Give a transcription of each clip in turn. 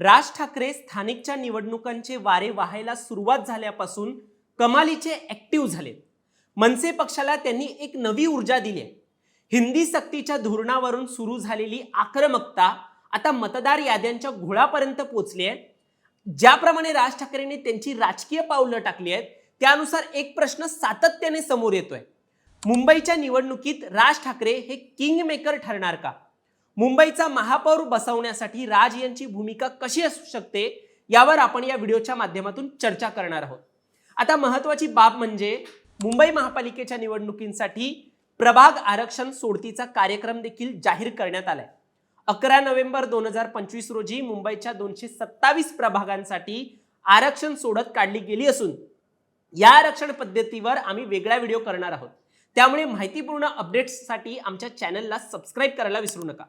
राज ठाकरे स्थानिकच्या निवडणुकांचे वारे वाहायला सुरुवात झाल्यापासून कमालीचे ॲक्टिव्ह झाले मनसे पक्षाला त्यांनी एक नवी ऊर्जा दिली आहे. हिंदी सक्तीच्या धोरणावरून सुरू झालेली आक्रमकता आता मतदार याद्यांच्या घोळापर्यंत पोचली आहे. ज्याप्रमाणे राज ठाकरेंनी त्यांची राजकीय पावलं टाकली आहेत त्यानुसार एक प्रश्न सातत्याने समोर येतोय. मुंबईच्या निवडणुकीत राज ठाकरे हे किंग मेकर ठरणार का? मुंबईचा महापौर बसवण्यासाठी राज यांची भूमिका कशी असू शकते यावर आपण या व्हिडिओच्या माध्यमातून चर्चा करणार आहोत. आता महत्वाची बाब म्हणजे मुंबई महापालिकेच्या निवडणुकींसाठी प्रभाग आरक्षण सोडतीचा कार्यक्रम देखील जाहीर करण्यात आलाय. अकरा नोव्हेंबर दोन हजार पंचवीस रोजी मुंबईच्या दोनशे सत्तावीस प्रभागांसाठी आरक्षण सोडत काढली गेली असून या आरक्षण पद्धतीवर आम्ही वेगळा व्हिडिओ करणार आहोत. त्यामुळे माहितीपूर्ण अपडेट्ससाठी आमच्या चॅनलला सबस्क्राईब करायला विसरू नका.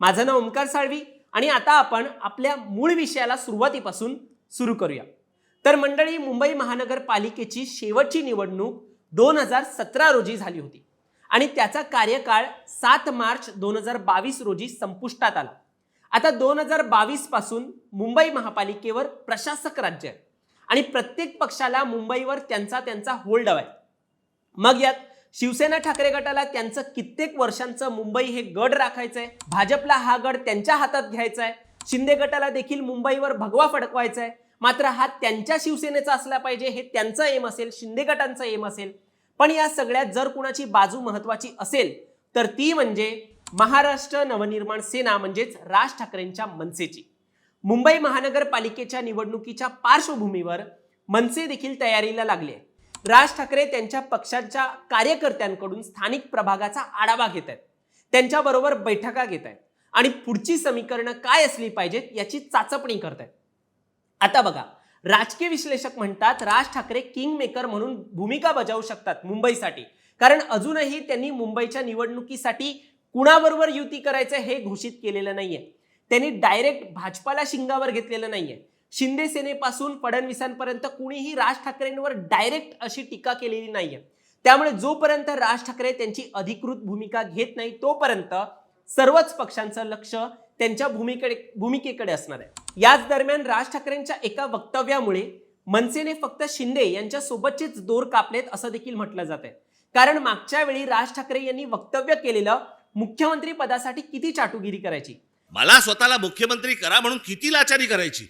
माझं नाव ओमकार साळवी आणि आता आपण आपल्या मूळ विषयाला सुरुवातीपासून सुरू करूया. तर मंडळी मुंबई महानगरपालिकेची शेवटची निवडणूक दोन हजार सतरा रोजी झाली होती आणि त्याचा कार्यकाळ सात मार्च दोन हजार बावीस रोजी संपुष्टात आला. आता दोन हजार बावीसपासून मुंबई महापालिकेवर प्रशासक राज्य आहे आणि प्रत्येक पक्षाला मुंबईवर त्यांचा त्यांचा होल्ड आहे. मग यात शिवसेना ठाकरे गटाला त्यांचं कित्येक वर्षांचं मुंबई हे गड राखायचंय. भाजपला हा गड त्यांच्या हातात घ्यायचा आहे शिंदे गटाला देखील मुंबईवर भगवा फडकवायचा आहे मात्र हा त्यांच्या शिवसेनेचा असला पाहिजे हे त्यांचं एम असेल शिंदे गटांचं एम असेल. पण या सगळ्यात जर कुणाची बाजू महत्वाची असेल तर ती म्हणजे महाराष्ट्र नवनिर्माण सेना म्हणजेच राज ठाकरेंच्या मनसेची. मुंबई महानगरपालिकेच्या निवडणुकीच्या पार्श्वभूमीवर मनसे देखील तयारीला लागले. आहे. राज ठाकरे त्यांच्या पक्षाच्या कार्यकर्त्यांकडून स्थानिक प्रभागाचा आढावा घेत आहेत. त्यांच्याबरोबर बैठका घेत आहेत. आणि पुढची समीकरणं काय असली पाहिजेत याची चाचपणी करत आहेत. आता बघा राजकीय विश्लेषक म्हणतात राज ठाकरे किंग मेकर म्हणून भूमिका बजावू शकतात मुंबईसाठी. कारण अजूनही त्यांनी मुंबईच्या निवडणुकीसाठी कुणाबरोबर युती करायचं हे घोषित केलेलं नाहीये. त्यांनी डायरेक्ट भाजपाला शिंगावर घेतलेलं नाहीये. शिंदे सेनेपासून फडणवीसांपर्यंत कुणीही राज ठाकरेंवर डायरेक्ट अशी टीका केलेली नाहीये. त्यामुळे जोपर्यंत राज ठाकरे त्यांची अधिकृत भूमिका घेत नाही तोपर्यंत सर्वच पक्षांचं लक्ष त्यांच्या भूमिकडे भूमिकेकडे असणार आहे. याच दरम्यान राज ठाकरेंच्या एका वक्तव्यामुळे मनसेने फक्त शिंदे यांच्या सोबतचेच दोर कापलेत असं देखील म्हटलं जात आहे. कारण मागच्या वेळी राज ठाकरे यांनी वक्तव्य केलेलं मुख्यमंत्री पदासाठी किती चाटुगिरी करायची? मला स्वतःला मुख्यमंत्री करा म्हणून किती लाचारी करायची?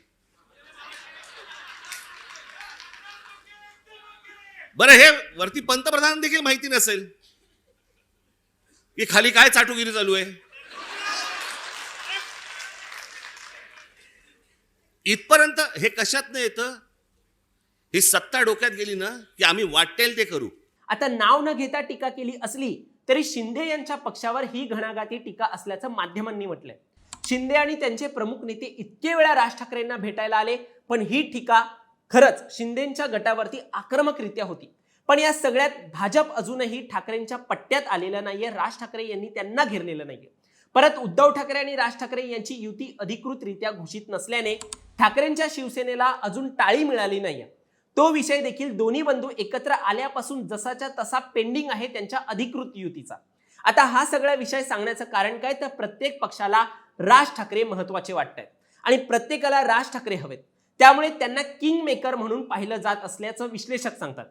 बरं हे वरती पंतप्रधान देखील माहिती नसेल. की खाली काय चाटुगिरी चालू आहे? इथपर्यंत हे कशात नाही येतं? ही सत्ता डोक्यात गेली ना की आम्ही वाटेल ते करू. आता नाव न घेता टीका केली असली तरी शिंदे यांच्या पक्षावर ही घणाघाती टीका असल्याचं माध्यमांनी म्हटलंय. शिंदे आणि त्यांचे प्रमुख नेते इतके वेळा राज ठाकरेंना भेटायला आले पण ही टीका खरंच शिंदेच्या गटावरती आक्रमकरित्या होती. पण या सगळ्यात भाजप अजूनही ठाकरेंच्या पट्ट्यात आलेलं नाहीये राज ठाकरे यांनी त्यांना घेरलेलं नाहीये. परत उद्धव ठाकरे आणि राज ठाकरे यांची युती अधिकृतरित्या घोषित नसल्याने ठाकरेंच्या शिवसेनेला अजून टाळी मिळाली नाहीये. तो विषय देखील दोन्ही बंधू एकत्र आल्यापासून जसाच्या तसा पेंडिंग आहे त्यांच्या अधिकृत युतीचा. आता हा सगळा विषय सांगण्याचं कारण काय? तर प्रत्येक पक्षाला राज ठाकरे महत्त्वाचे वाटत आहेत आणि प्रत्येकाला राज ठाकरे हवेत. त्यामुळे त्यांना किंग मेकर म्हणून पाहिलं जात असल्याचं विश्लेषक सांगतात.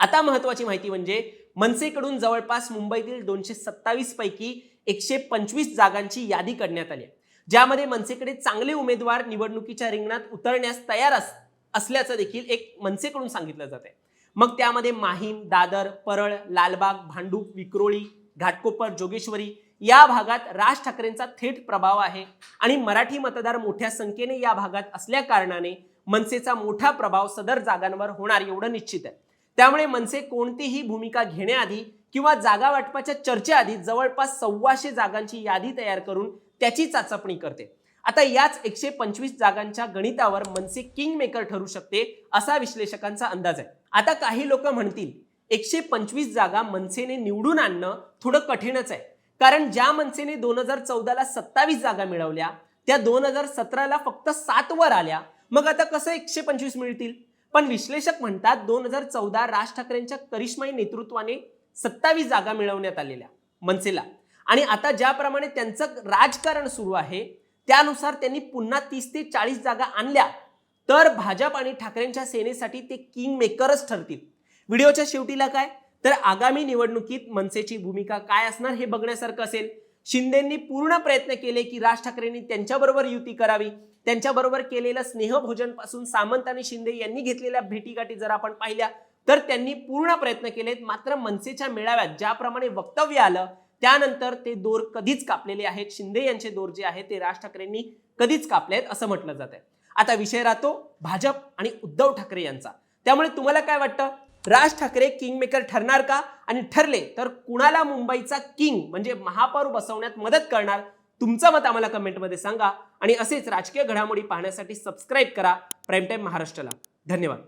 आता महत्वाची माहिती म्हणजे मनसेकडून जवळपास मुंबईतील दोनशे सत्तावीस पैकी एकशे पंचवीस जागांची यादी करण्यात आली आहे. ज्यामध्ये मनसेकडे चांगले उमेदवार निवडणुकीच्या रिंगणात उतरण्यास तयार अस असल्याचं देखील एक मनसेकडून सांगितलं जात आहे. मग त्यामध्ये माहीम दादर परळ लालबाग भांडूप विक्रोळी घाटकोपर जोगेश्वरी या भागात राज ठाकरेंचा थेट प्रभाव आहे. आणि मराठी मतदार मोठ्या संख्येने या भागात असल्या कारणाने मनसेचा मोठा प्रभाव सदर जागांवर होणार एवढं निश्चित आहे. त्यामुळे मनसे कोणतीही भूमिका घेण्याआधी किंवा जागा वाटपाच्या चर्चेआधी जवळपास सव्वाशे जागांची यादी तयार करून त्याची चाचपणी करते. आता याच एकशे पंचवीस जागांच्या गणितावर मनसे किंग मेकर ठरू शकते असा विश्लेषकांचा अंदाज आहे. आता काही लोक म्हणतील एकशे पंचवीस जागा मनसेने निवडून आणणं थोडं कठीणच आहे. कारण ज्या मनसेने दोन हजार चौदाला सत्तावीस जागा मिळवल्या त्या दोन हजार सतराला फक्त सात वर आल्या. मग आता कसं एकशे पंचवीस मिळतील? पण विश्लेषक म्हणतात दोन हजार चौदा राज ठाकरेंच्या करिश्माई नेतृत्वाने सत्तावीस जागा मिळवण्यात आलेल्या मनसेला. आणि आता ज्याप्रमाणे त्यांचं राजकारण सुरू आहे त्यानुसार त्यांनी पुन्हा तीस ते चाळीस जागा आणल्या. तर भाजप आणि ठाकरेंच्या सेनेसाठी ते किंग मेकरच ठरतील. व्हिडिओच्या शेवटीला काय? तर आगामी निवडणुकीत मनसेची भूमिका काय असणार हे बघण्यासारखं असेल. शिंदेंनी पूर्ण प्रयत्न केले की राज ठाकरेंनी त्यांच्याबरोबर युती करावी. त्यांच्याबरोबर केलेलं स्नेहभोजनपासून सामंत आणि शिंदे यांनी घेतलेल्या भेटीगाठी जर आपण पाहिल्या तर त्यांनी पूर्ण प्रयत्न केलेत. मात्र मनसेच्या मेळाव्यात ज्याप्रमाणे वक्तव्य आलं त्यानंतर ते दोर कधीच कापलेले आहेत. शिंदे यांचे दोर जे आहेत ते राज ठाकरेंनी कधीच कापले आहेत असं म्हटलं जात आहे आता विषय राहतो भाजप आणि उद्धव ठाकरे यांचा. त्यामुळे तुम्हाला काय वाटतं? राज ठाकरे किंग मेकर ठरणार का? आणि ठरले तर कुणाला मुंबईचा किंग म्हणजे महापौर बसवण्यात मदत करणार? तुमचं मत आम्हाला कमेंटमध्ये सांगा. आणि असेच राजकीय घडामोडी पाहण्यासाठी सबस्क्राईब करा. प्राईम टाईम महाराष्ट्राला. धन्यवाद.